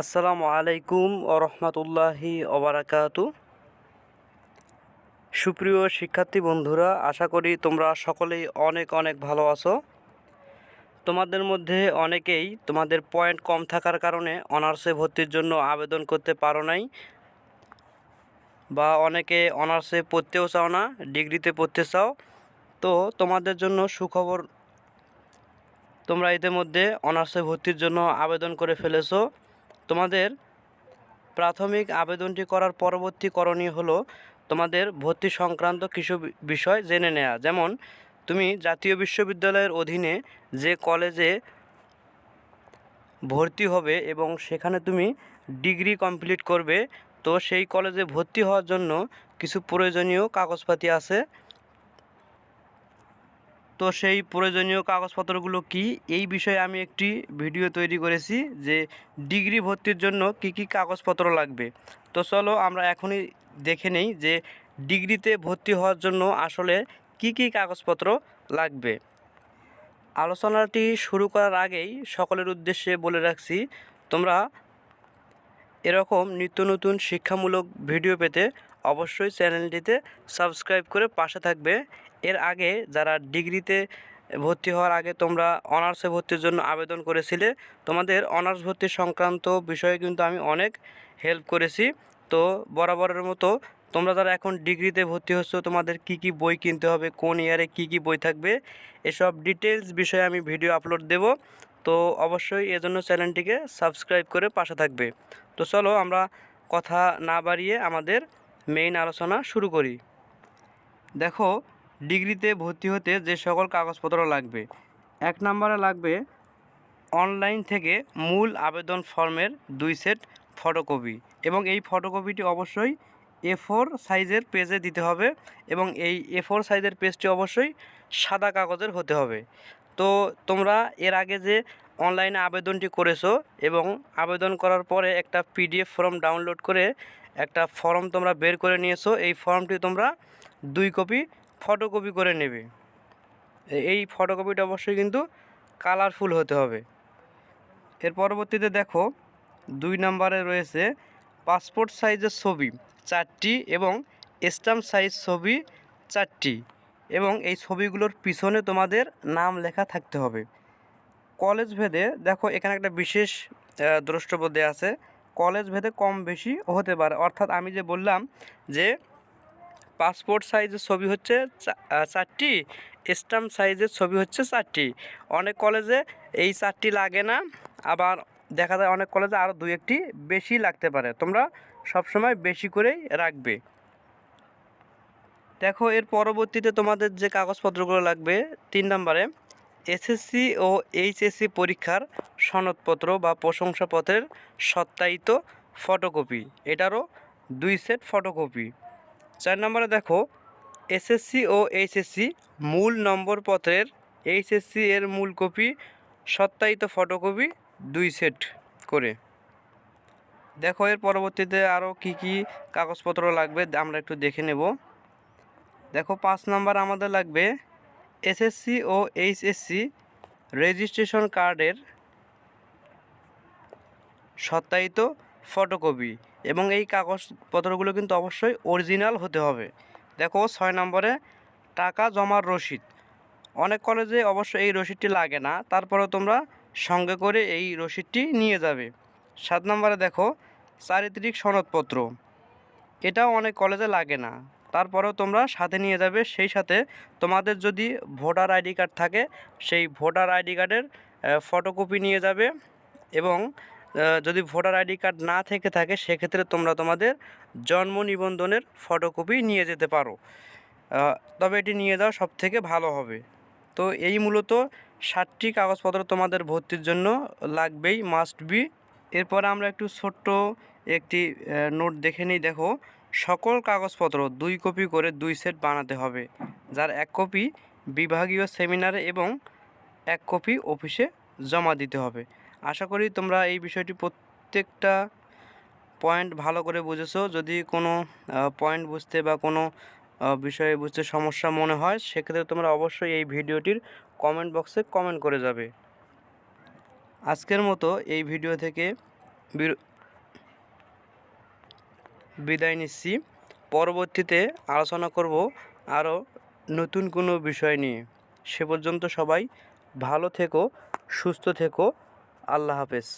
আসসালামু আলাইকুম ও রহমতুল্লাহি ওবরাকাতু সুপ্রিয় শিক্ষার্থী বন্ধুরা, আশা করি তোমরা সকলেই অনেক অনেক ভালো আছো। তোমাদের মধ্যে অনেকেই তোমাদের পয়েন্ট কম থাকার কারণে অনার্সে ভর্তির জন্য আবেদন করতে পারো নাই বা অনেকে অনার্সে পড়তেও চাও না, ডিগ্রিতে পড়তে চাও। তো তোমাদের জন্য সুখবর তোমরা ইতিমধ্যে অনার্সে ভর্তির জন্য আবেদন করে ফেলেছো। তোমাদের প্রাথমিক আবেদনটি করার পরবর্তী করণীয় হলো তোমাদের ভর্তি সংক্রান্ত কিছু বিষয় জেনে নেওয়া যেমন, তুমি জাতীয় বিশ্ববিদ্যালয়ের অধীনে যে কলেজে ভর্তি হবে এবং সেখানে তুমি ডিগ্রি কমপ্লিট করবে, তো সেই কলেজে ভর্তি হওয়ার জন্য কিছু প্রয়োজনীয় কাগজপাতি আছে। তো সেই প্রয়োজনীয় কাগজপত্রগুলো কি? এই বিষয়ে আমি একটি ভিডিও তৈরি করেছি যে ডিগ্রি ভর্তির জন্য কি কি কাগজপত্র লাগবে। তো চলো আমরা এখনই দেখে নেই যে ডিগ্রিতে ভর্তি হওয়ার জন্য আসলে কি কি কাগজপত্র লাগবে। আলোচনাটি শুরু করার আগেই সকলের উদ্দেশ্যে বলে রাখছি, তোমরা এরকম নিত্য নতুন শিক্ষামূলক ভিডিও পেতে অবশ্যই চ্যানেলটিতে সাবস্ক্রাইব করে পাশে থাকবে এর আগে যারা ডিগ্রিতে ভর্তি হওয়ার আগে তোমরা অনার্সে ভর্তির জন্য আবেদন করেছিলে, তোমাদের অনার্স ভর্তি সংক্রান্ত বিষয়ে কিন্তু আমি অনেক হেল্প করেছি। তো বরাবরের মতো তোমরা যারা এখন ডিগ্রিতে ভর্তি হচ্ছ, তোমাদের কি কি বই কিনতে হবে, কোন ইয়ারে কি কি বই থাকবে, এসব ডিটেলস বিষয়ে আমি ভিডিও আপলোড দেব। তো অবশ্যই এজন্য চ্যানেলটিকে সাবস্ক্রাইব করে পাশে থাকবে। তো চলো আমরা কথা না বাড়িয়ে আমাদের মেইন আলোচনা শুরু করি। দেখো ডিগ্রিতে ভর্তি হতে যে সকল কাগজপত্র লাগবে। এক নম্বরে লাগবে অনলাইন থেকে মূল আবেদন ফর্মের দুই সেট ফটোকপি এবং এই ফটোকপিটি অবশ্যই এ ফোর সাইজের পেজে দিতে হবে এবং এই এ ফোর সাইজের পেজটি অবশ্যই সাদা কাগজের হতে হবে। তো তোমরা এর আগে যে অনলাইনে আবেদনটি করেছ এবং আবেদন করার পরে একটা পিডিএফ ফর্ম ডাউনলোড করে একটা ফর্ম তোমরা বের করে নিয়েছো, এই ফর্মটি তোমরা দুই কপি ফটোকপি করে নেবে। এই ফটোকপিটা অবশ্যই কিন্তু কালারফুল হতে হবে। এর পরবর্তীতে দেখো, দুই নম্বরে রয়েছে পাসপোর্ট সাইজের ছবি চারটি এবং স্ট্যাম্প সাইজ ছবি চারটি এবং এই ছবিগুলোর পিছনে তোমাদের নাম লেখা থাকতে হবে। কলেজ ভেদে দেখো, এখানে একটা বিশেষ দ্রষ্টব্য দেয়া আছে। কলেজ ভেদে কম বেশি হতে পারে। অর্থাৎ আমি যে বললাম যে পাসপোর্ট সাইজের ছবি হচ্ছে চারটি স্ট্যাম্প সাইজের ছবি হচ্ছে চারটি। অনেক কলেজে এই চারটি লাগে না, আবার দেখা যায় অনেক কলেজে আরও দুই একটি বেশি লাগতে পারে। তোমরা সবসময় বেশি করেই রাখবে। দেখো, এর পরবর্তীতে তোমাদের যে কাগজপত্রগুলো লাগবে, তিন নম্বরে এসএসসি ও এইচএসসি পরীক্ষার সনদপত্র বা প্রশংসাপত্রের সত্যায়িত ফটোকপি এটারও দুই সেট ফটোকপি চার নম্বরে দেখো এসএসসি ও এইচএসসি মূল নম্বরপত্রের এইচএসসি এর মূল কপি, সত্যায়িত ফটোকপি দুই সেট করে। দেখো, এর পরবর্তীতে আরও কি কি কাগজপত্র লাগবে, আমরা একটু দেখে নেব। দেখো, পাঁচ নাম্বার আমাদের লাগবে এসএসসি ও এইচএসসি রেজিস্ট্রেশন কার্ডের সত্যায়িত ফটোকপি। এবং এই কাগজপত্রগুলো কিন্তু অবশ্যই অরিজিনাল হতে হবে। দেখো ছয় নম্বরে, টাকা জমার রসিদ। অনেক কলেজে অবশ্য এই রসিদটি লাগে না, তারপরেও তোমরা সঙ্গে করে এই রসিদটি নিয়ে যাবে। সাত নম্বরে দেখো, চারিত্রিক সনদপত্র। এটাও অনেক কলেজে লাগে না, তারপরেও তোমরা সাথে নিয়ে যাবে, সেই সাথে তোমাদের যদি ভোটার আইডি কার্ড থাকে, সেই ভোটার আইডি কার্ডের ফটোকপি নিয়ে যাবে এবং যদি ভোটার আইডি কার্ড না থেকে থাকে, সেক্ষেত্রে তোমরা তোমাদের জন্ম নিবন্ধনের ফটোকপি নিয়ে যেতে পারো। তবে এটি নিয়ে যাওয়া সব থেকে ভালো হবে। তো এই মূলত ষাটটি কাগজপত্র তোমাদের ভর্তির জন্য লাগবেই মাস্ট বি এরপরে আমরা একটু ছোট্ট একটি নোট দেখে নিই। দেখো, সকল কাগজপত্র দুই কপি করে দুই সেট বানাতে হবে, যার এক কপি বিভাগীয় সেমিনারে এবং এক কপি অফিসে জমা দিতে হবে। আশা করি তোমরা এই বিষয়টি প্রত্যেকটা পয়েন্ট ভালো করে বুঝেছ। যদি কোনো পয়েন্ট বুঝতে বা কোনো বিষয়ে বুঝতে সমস্যা মনে হয়, সেক্ষেত্রে তোমরা অবশ্যই এই ভিডিওটির কমেন্ট বক্সে কমেন্ট করে যাবে। আজকের মতো এই ভিডিও থেকে বিদায় নিচ্ছি। পরবর্তীতে আলোচনা করব আরও নতুন কোনো বিষয় নিয়ে। সে পর্যন্ত সবাই ভালো থেকো, সুস্থ থেকো। আল্লাহ হাফেজ।